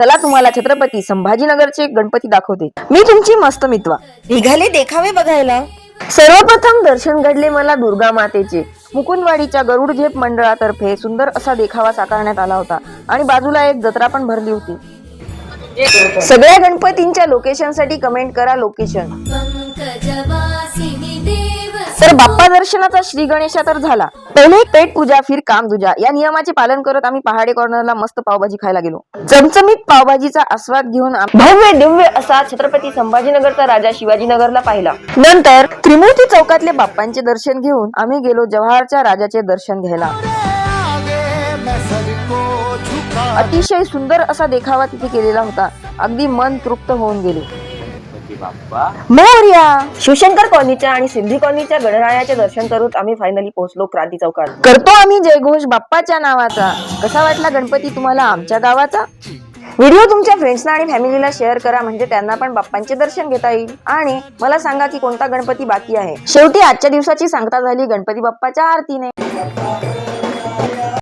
चला तुम्हाला छत्रपती संभाजीनगरचे गणपती दाखवते. मी तुमची मस्त मित्वा. निघाले देखावे बघायला. सर्वप्रथम दर्शन घडले मला दुर्गा मातेचे. मुकुंदवाडीच्या गरुड झेप मंडळातर्फे सुंदर असा देखावा साकारण्यात आला होता आणि बाजूला एक जत्रा पण भरली होती. सगळ्या गणपतींच्या लोकेशनसाठी कमेंट करा लोकेशन तर बाप्पा दर्शनाचा श्री गणेशा तर झाला. पहिले पेट पूजा फिर काम दुजा या नियमाचे पालन करत आम्ही पहाडे कॉर्नरला मस्त पावभाजी खायला गेलो. चमचमीत पावभाजीचा आस्वाद घेऊन भव्य दिव्य असा छत्रपती संभाजीनगरचा राजा शिवाजीनगरला पाहिला. नंतर त्रिमूर्ती चौकातले बाप्पांचे दर्शन घेऊन आम्ही गेलो जव्हारच्या राजाचे दर्शन घ्यायला. अतिशय सुंदर असा देखावा तिथे केलेला होता. अगदी मन तृप्त होऊन गेले. मोर्या. शिवशंकर कॉलनीच्या आणि सिद्धी कॉलनीच्या गणरायाचे दर्शन करून आम्ही फायनली पोहोचलो क्रांती चौकात. करतो आम्ही जयघोष बाप्पाच्या नावाचा. कसा वाटला गणपती तुम्हाला आमच्या गावाचा? व्हिडिओ तुमच्या फ्रेंड्सना आणि फॅमिलीला शेअर करा म्हणजे त्यांना पण बाप्पांचे दर्शन घेता येईल. आणि मला सांगा की कोणता गणपती बाकी आहे? शेवटी आजच्या दिवसाची सांगता झाली गणपती बाप्पाच्या आरतीने.